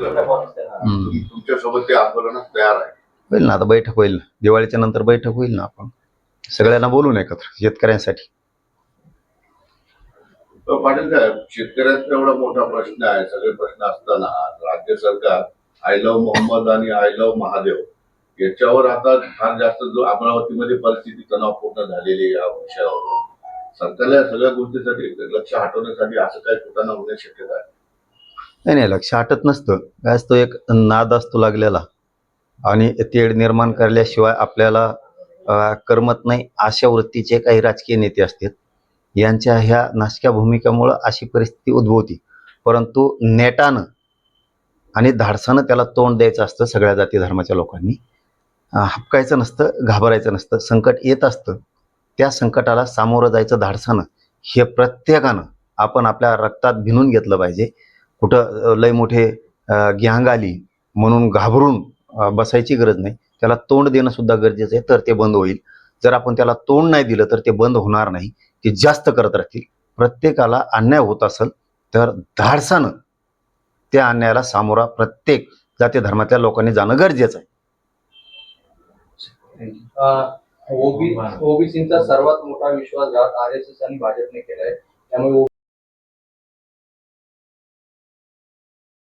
तुमच्यासोबत ते आंदोलनात तयार आहे. होईल ना आता बैठक होईल. दिवाळीच्या नंतर बैठक होईल ना आपण. सगळ्यांना बोलून एकत्र शेतकऱ्यांसाठी. तर पाटील साहेब शेतकऱ्यांचा एवढा मोठा प्रश्न आहे. सगळे प्रश्न असताना राज्य सरकार आय लव्ह मोहम्मद आणि आय लव्ह महादेव याच्यावर आता फार जास्त जो अमरावतीमध्ये परिस्थिती तणावपूर्ण झालेली आहे या विषयावर. सरकारला या सगळ्या गोष्टीसाठी लक्ष हटवण्यासाठी असं काही कुठं होण्याची शक्यता आहे. नाही नाही लक्ष हटत नसतं. काय असतो एक नाद असतो लागलेला. आणि तेढ निर्माण करल्याशिवाय आपल्याला करमत नाही अशा वृत्तीचे काही राजकीय नेते असतात यांच्या ह्या नाशक्या भूमिकेमुळं अशी परिस्थिती उद्भवती. परंतु नेटानं आणि धाडसानं त्याला तोंड द्यायचं असतं सगळ्या जाती धर्माच्या लोकांनी. हपकायचं नसतं घाबरायचं नसतं संकट येत असतं. त्या संकटाला सामोरं जायचं धाडसानं हे प्रत्येकानं आपण आपल्या रक्तात भिनून घेतलं पाहिजे. कुठं लय मोठे गॅंग आली म्हणून घाबरून बसायची गरज नाही. त्याला तोंड देणं सुद्धा गरजेचं आहे तर ते बंद होईल. जर आपण त्याला तोंड नाही दिलं तर ते बंद होणार नाही. ते जास्त करत राहतील. प्रत्येकाला अन्याय होत असेल तर धाडसानं त्या अन्यायाला सामोरा प्रत्येक जाती धर्मातल्या लोकांनी जाणं गरजेचं आहे. ओबी ओबीसीचा सर्वात मोठा विश्वासघात आर एस एस आणि भाजपने केलाय. त्यामुळे